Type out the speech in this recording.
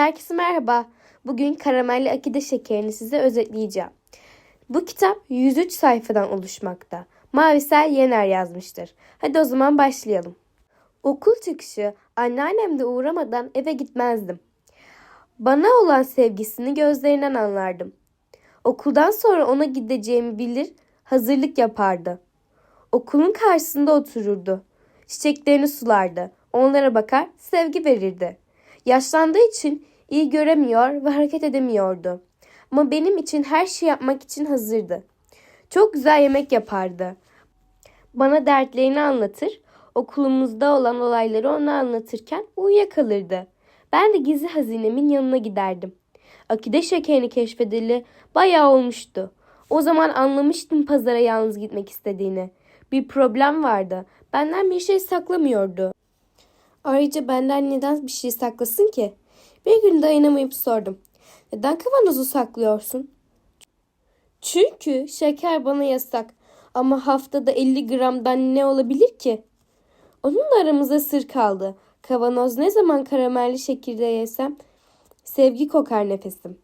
Herkese merhaba. Bugün karamelli akide şekerini size özetleyeceğim. Bu kitap 103 sayfadan oluşmakta. Mavisel Yener yazmıştır. Hadi o zaman başlayalım. Okul çıkışı anneannem de uğramadan eve gitmezdim. Bana olan sevgisini gözlerinden anlardım. Okuldan sonra ona gideceğimi bilir, hazırlık yapardı. Okulun karşısında otururdu. Çiçeklerini sulardı. Onlara bakar, sevgi verirdi. Yaşlandığı için iyi göremiyor ve hareket edemiyordu. Ama benim için her şey yapmak için hazırdı. Çok güzel yemek yapardı. Bana dertlerini anlatır, okulumuzda olan olayları ona anlatırken uyuyakalırdı. Ben de gizli hazinemin yanına giderdim. Akide şekerini keşfedeli bayağı olmuştu. O zaman anlamıştım pazara yalnız gitmek istediğini. Bir problem vardı. Benden bir şey saklamıyordu. Ayrıca benden neden bir şey saklasın ki? Bir gün dayanamayıp sordum. Neden kavanozu saklıyorsun? Çünkü şeker bana yasak. Ama haftada 50 gramdan ne olabilir ki? Onunla aramızda sır kaldı. Kavanoz ne zaman karamelli şekilde yesem sevgi kokar nefesim.